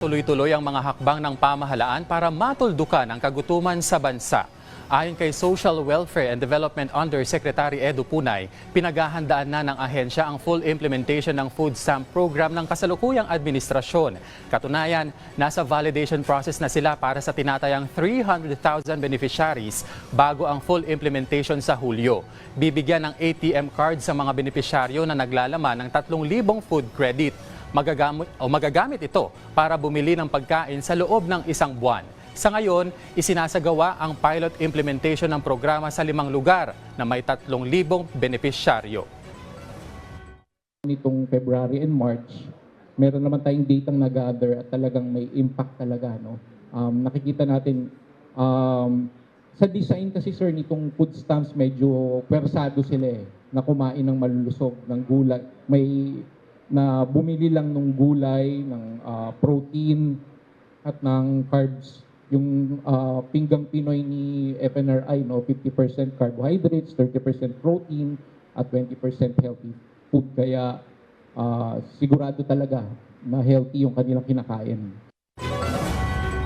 Tuloy-tuloy ang mga hakbang ng pamahalaan para matuldukan ang kagutuman sa bansa. Ayon kay Social Welfare and Development Undersecretary Edu Punay, pinaghahandaan na ng ahensya ang full implementation ng food stamp program ng kasalukuyang administrasyon. Katunayan, nasa validation process na sila para sa tinatayang 300,000 beneficiaries bago ang full implementation sa Hulyo. Bibigyan ng ATM card sa mga benepisyaryo na naglalaman ng 3,000 food credit magagamit, o magagamit ito para bumili ng pagkain sa loob ng isang buwan. Sa ngayon, isinasagawa ang pilot implementation ng programa sa limang lugar na may 3,000 benepisyaryo. nitong February and March, meron naman tayong data na gather at talagang may impact talaga. No? Um, nakikita natin, um, sa design kasi sir, nitong food stamps medyo pwersado sila eh, na kumain ng malulusog, ng gulay. May na bumili lang ng gulay, ng ah, protein, at ng carbs. Yung ah, pinggang Pinoy ni FNRI, no, 50% carbohydrates, 30% protein, at 20% healthy food. Kaya ah, sigurado talaga na healthy yung kanilang kinakain.